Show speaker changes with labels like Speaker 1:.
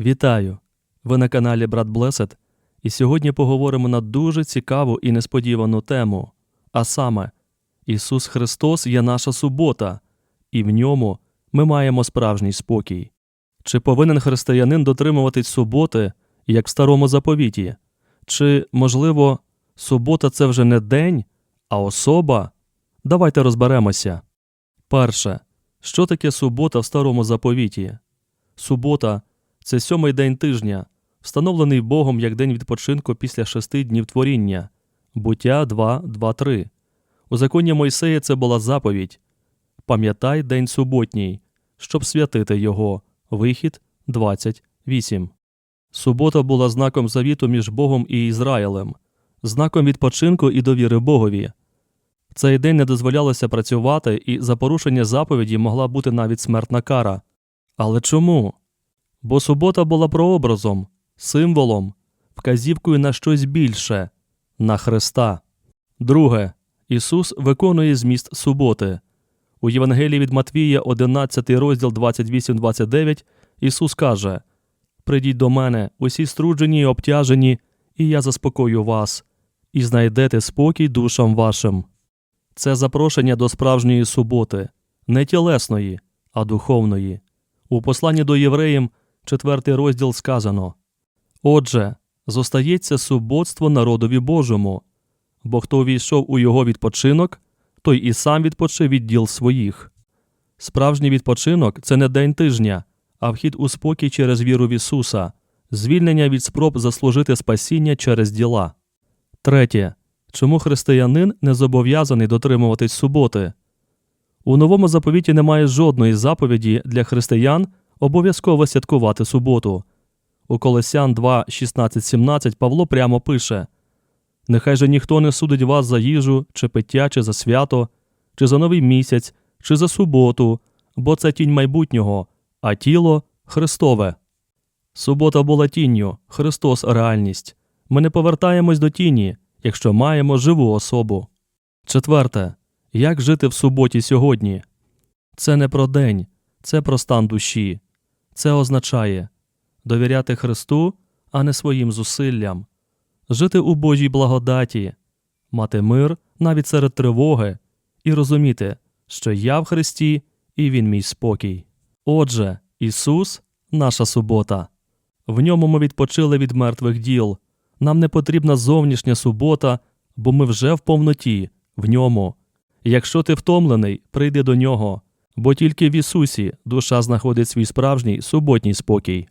Speaker 1: Вітаю! Ви на каналі Брат Блесед, і сьогодні поговоримо на дуже цікаву і несподівану тему. А саме, Ісус Христос є наша субота, і в ньому ми маємо справжній спокій. Чи повинен християнин дотримуватись суботи, як в старому заповіті? Чи, можливо, субота це вже не день, а особа? Давайте розберемося. Перше. Що таке субота в старому заповіті? Субота це сьомий день тижня, встановлений Богом як день відпочинку після шести днів творіння. Буття 2, 2, 3. У законі Мойсея це була заповідь Пам'ятай день суботній, щоб святити його. Вихід 28. Субота була знаком завіту між Богом і Ізраїлем, знаком відпочинку і довіри Богові. Цей день не дозволялося працювати, і за порушення заповіді могла бути навіть смертна кара. Але чому? Бо субота була прообразом, символом, вказівкою на щось більше на Христа. Друге. Ісус виконує зміст суботи. У Євангелії від Матвія, 11 розділ 28-29, Ісус каже: Придіть до мене, усі струджені й обтяжені, і я заспокою вас, і знайдете спокій душам вашим. Це запрошення до справжньої суботи, не тілесної, а духовної. У посланні до євреїм, 4 розділ сказано: Отже, зостається суботство народові Божому, бо хто увійшов у його відпочинок, той і сам відпочив від діл своїх. Справжній відпочинок це не день тижня, а вхід у спокій через віру в Ісуса, звільнення від спроб заслужити спасіння через діла. Третє. Чому християнин не зобов'язаний дотримуватись суботи? У новому заповіті немає жодної заповіді для християн обов'язково святкувати суботу. У Колосян 2, 16, 17 Павло прямо пише Нехай же ніхто не судить вас за їжу, чи пиття, чи за свято, чи за новий місяць, чи за суботу, бо це тінь майбутнього, а тіло Христове. Субота була тінню, Христос реальність. Ми не повертаємось до тіні, якщо маємо живу особу. Четверте. Як жити в суботі сьогодні? Це не про день, це про стан душі. Це означає довіряти Христу, а не своїм зусиллям, жити у Божій благодаті, мати мир навіть серед тривоги і розуміти, що я в Христі і Він мій спокій. Отже, Ісус наша субота. В ньому ми відпочили від мертвих діл. Нам не потрібна зовнішня субота, бо ми вже в повноті, в ньому. Якщо ти втомлений, прийди до нього, бо тільки в Ісусі душа знаходить свій справжній суботній спокій.